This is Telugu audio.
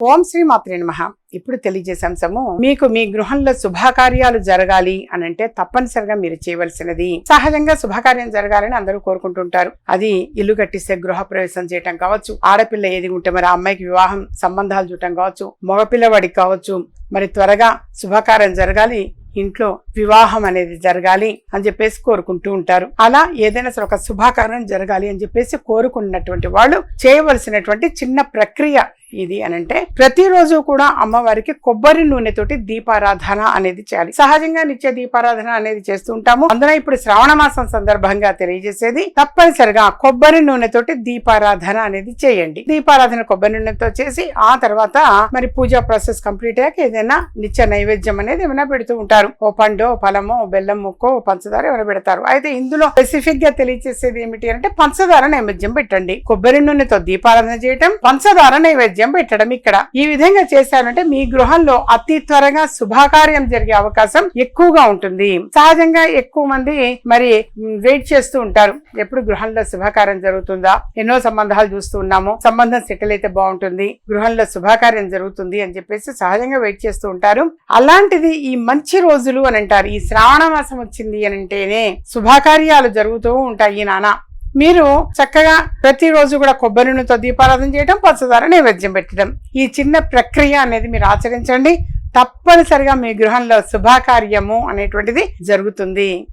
ఓం శ్రీ మాత్రే నమ. ఇప్పుడు తెలియజేసే అంశము మీకు మీ గృహంలో శుభకార్యాలు జరగాలి అని అంటే తప్పనిసరిగా మీరు చేయవలసినది. సహజంగా శుభకార్యం జరగాలని అందరూ కోరుకుంటుంటారు. అది ఇల్లు కట్టిస్తే గృహ ప్రవేశం చేయటం కావచ్చు ఆడపిల్ల ఏది ఉంటే మరి ఆ అమ్మాయికి వివాహం సంబంధాలు చూడటం కావచ్చు మగపిల్లవాడికి కావచ్చు మరి త్వరగా శుభకార్యం జరగాలి ఇంట్లో వివాహం అనేది జరగాలి అని చెప్పేసి కోరుకుంటూ ఉంటారు. అలా ఏదైనా సరే ఒక శుభకార్యం జరగాలి అని చెప్పేసి కోరుకున్నటువంటి వాళ్ళు చేయవలసినటువంటి చిన్న ప్రక్రియ ఇది అని అంటే ప్రతిరోజు కూడా అమ్మవారికి కొబ్బరి నూనెతోటి దీపారాధన అనేది చేయాలి. సహజంగా నిత్య దీపారాధన అనేది చేస్తూ ఉంటాము. అందులో ఇప్పుడు శ్రావణ మాసం సందర్భంగా తెలియజేసేది తప్పనిసరిగా కొబ్బరి నూనెతోటి దీపారాధన అనేది చేయండి. దీపారాధన కొబ్బరి నూనెతో చేసి ఆ తర్వాత మరి పూజా ప్రాసెస్ కంప్లీట్ అయ్యాక ఏదైనా నిత్య నైవేద్యం అనేది ఏమైనా పెడుతూ ఉంటారు. ఓ పండు ఫలమో బెల్లం ముక్కో పంచదార ఏమైనా పెడతారు. అయితే ఇందులో స్పెసిఫిక్గా తెలియజేసేది ఏమిటి అంటే పంచదార నైవేద్యం పెట్టండి. కొబ్బరి నూనెతో దీపారాధన చేయటం పంచదార నైవేద్యం పెట్టడం ఇక్కడ. ఈ విధంగా చేశారంటే మీ గృహంలో అతి త్వరగా శుభకార్యం జరిగే అవకాశం ఎక్కువగా ఉంటుంది. సహజంగా ఎక్కువ మంది మరి వెయిట్ చేస్తూ ఉంటారు. ఎప్పుడు గృహంలో శుభకార్యం జరుగుతుందా? ఎన్నో సంబంధాలు చూస్తూ ఉన్నాము. సంబంధం సెటిల్ అయితే బాగుంటుంది. గృహంలో శుభకార్యం జరుగుతుంది అని చెప్పేసి సహజంగా వెయిట్ చేస్తూ ఉంటారు. అలాంటిది ఈ మంచి రోజులు అని అంటారు. ఈ శ్రావణ మాసం వచ్చింది అని అంటేనే శుభకార్యాలు జరుగుతూ ఉంటాయి నాన్న మీరు చక్కగా ప్రతిరోజు కూడా కొబ్బరి నూనెతో దీపారాధన చేయడం పంచదార నైవేద్యం పెట్టడం. ఈ చిన్న ప్రక్రియ అనేది మీరు ఆచరించండి. తప్పనిసరిగా మీ గృహంలో శుభకార్యము అనేటువంటిది జరుగుతుంది.